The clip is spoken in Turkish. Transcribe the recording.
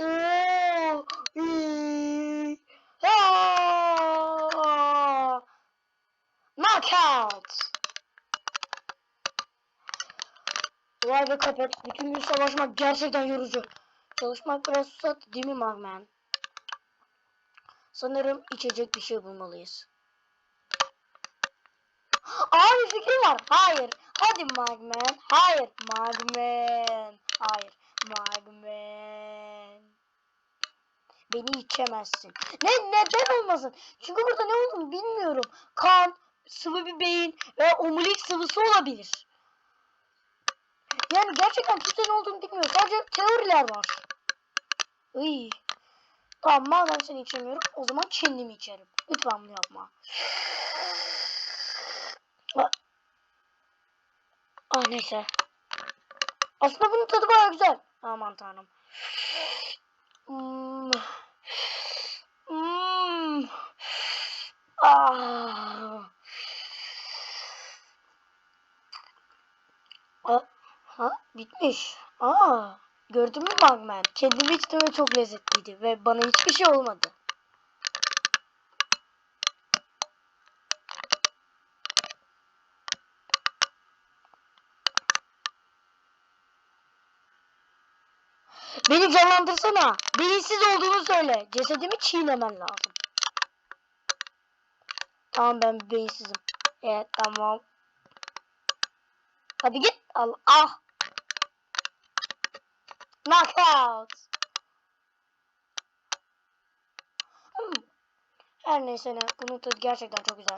do, re, ha! Knockout! Vay be köpek, bütün gün savaşmak gerçekten yorucu. Çalışmak biraz susat değil mi Magman? Sanırım içecek bir şey bulmalıyız. Abi fikrim var. Hayır. Hadi Magman. Hayır. Magman. Hayır. Magman. Beni içemezsin. Ne neden olmasın? Çünkü burada ne olduğunu bilmiyorum. Kan, sıvı bir beyin ve omurilik sıvısı olabilir. Yani gerçekten kimse ne olduğunu bilmiyor. Sadece teoriler var. Iy. Tamam madem seni içemiyorum o zaman kendimi içerim. Lütfen bunu yapma. Ah, ah neyse. Aslında bunun tadı baya güzel. Aman tanrım. Hmm. Ah. Ha bitmiş. Aa. Gördün mü Magman? Kendimi içtim ve çok lezzetliydi ve bana hiçbir şey olmadı. Beni canlandırsana. Beyinsiz olduğunu söyle. Cesedimi çiğnemen lazım. Tamam ben beyinsizim. Evet tamam. Hadi git. Al. Ah. Knockout. Hmm. Her neyse ne. Tadı gerçekten çok güzel.